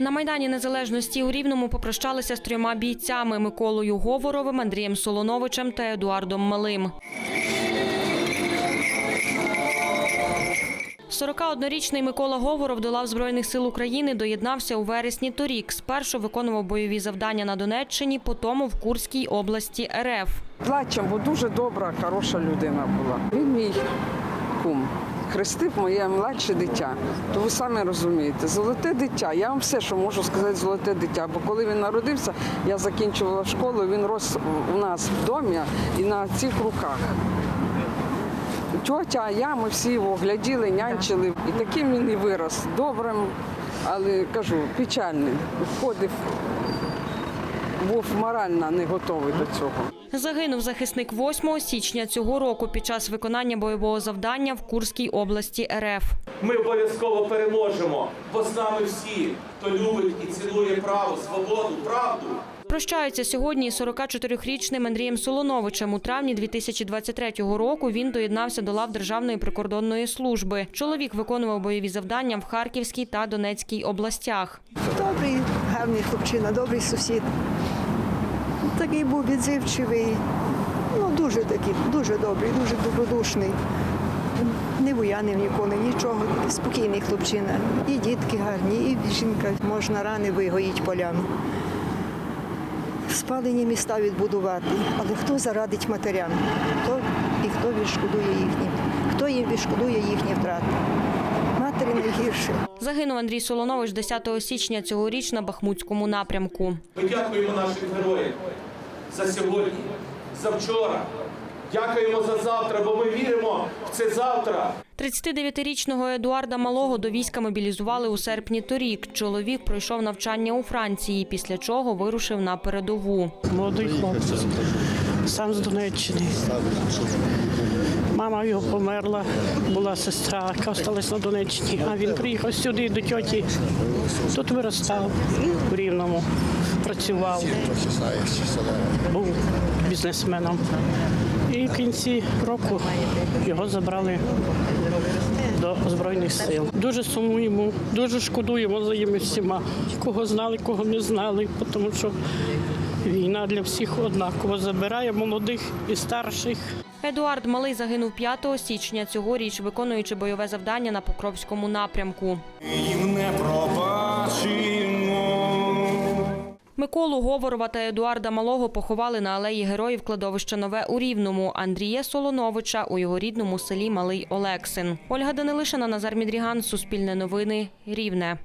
На майдані незалежності у Рівному попрощалися з трьома бійцями Миколою Говоровим, Андрієм Солоновичем та Едуардом Малим. 41-річний Микола Говоров до лав Збройних сил України доєднався у вересні торік. Спершу виконував бойові завдання на Донеччині, потім в Курській області РФ. Плачем, бо дуже добра, хороша людина була. Він мій кум. Хрестив моє младше дитя. То ви самі розумієте, золоте дитя. Я вам все, що можу сказати, золоте дитя. Бо коли він народився, я закінчувала школу, він рос у нас в домі і на цих руках. Тьотя, я, ми всі його гляділи, нянчили. І таким він і вирос. Добрим, але кажу, печальним. Входив, був морально не готовий до цього. Загинув захисник 8 січня цього року під час виконання бойового завдання в Курській області РФ. Ми обов'язково переможемо, бо з нами всі, хто любить і цінує право, свободу, правду. Прощаються сьогодні із 44-річним Андрієм Солоновичем. У травні 2023 року він доєднався до лав Державної прикордонної служби. Чоловік виконував бойові завдання в Харківській та Донецькій областях. Добрий, гарний хлопчина, добрий сусід. Такий був відзивчивий, ну дуже такий, дуже добрий, дуже добродушний. Не буянив ніколи, нічого, спокійний хлопчина. І дітки гарні, і жінка можна рани вигоїть полями. Спалені міста відбудувати, але хто зарадить матерям? Хто і хто відшкодує їхні? Хто їм відшкодує їхні втрати? Матері найгірше. Загинув Андрій Солонович 10 січня цьогоріч на Бахмутському напрямку. Ми дякуємо нашим героям за сьогодні, за вчора. Дякуємо за завтра, бо ми віримо в це завтра. 39-річного Едуарда Малого до війська мобілізували у серпні торік. Чоловік пройшов навчання у Франції, після чого вирушив на передову. Молодий хлопець, сам з Донеччини. Мама його померла, була сестра, яка залишилась на Донеччині. А він приїхав сюди до тьоті. Тут виростав в Рівному, працював, був бізнесменом. І в кінці року його забрали до Збройних сил. Дуже сумуємо, дуже шкодуємо за ними всіма, кого знали, кого не знали, тому що війна для всіх однаково забирає молодих і старших. Едуард Малий загинув 5 січня цьогоріч, виконуючи бойове завдання на Покровському напрямку. їм не пробачимо. Миколу Говорова та Едуарда Малого поховали на алеї героїв кладовища Нове у Рівному, Андрія Солоновича у його рідному селі Малий Олексин. Ольга Данилишина, Назар Мідріган, Суспільне новини, Рівне.